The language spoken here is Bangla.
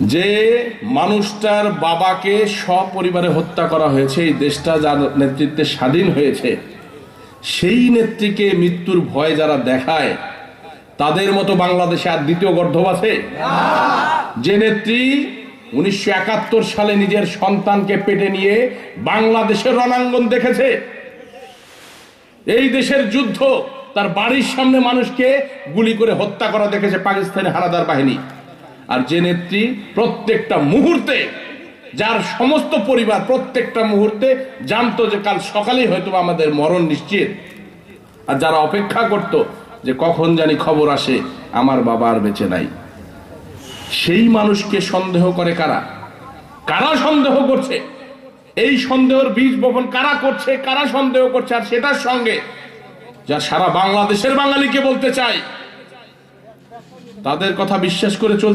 যে মানুষটার বাবাকে সপরিবারে হত্যা করা হয়েছে, এই দেশটা যার নেতৃত্বে স্বাধীন হয়েছে, সেই নেত্রীকে মৃত্যুর ভয় যারা দেখায়, তাদের মতো বাংলাদেশে আর দ্বিতীয় গর্ধব আছে? যে নেত্রী উনিশশো একাত্তর সালে নিজের সন্তানকে পেটে নিয়ে বাংলাদেশের রণাঙ্গন দেখেছে। এই দেশের যুদ্ধ, তার বাড়ির সামনে মানুষকে গুলি করে হত্যা করা দেখেছে পাকিস্তানি হানাদার বাহিনী। আর যে নেত্রী প্রত্যেকটা মুহূর্তে, যার সমস্ত পরিবার প্রত্যেকটা মুহূর্তে জানতো যে কাল সকালেই হয়তো আমাদের মরণ নিশ্চিত। আর যারা অপেক্ষা করত যে কখন জানি খবর আসে, আমার বাবা আর বেঁচে নাই। সেই মানুষকে সন্দেহ করে কারা? কারা সন্দেহ করছে? এই সন্দেহের বীজ বপন কারা করছে? কারা সন্দেহ করছে? আর সেটার সঙ্গে যা সারা বাংলাদেশের বাঙালিকে বলতে চাই, তাদের কথা বিশ্বাস করে চলছে।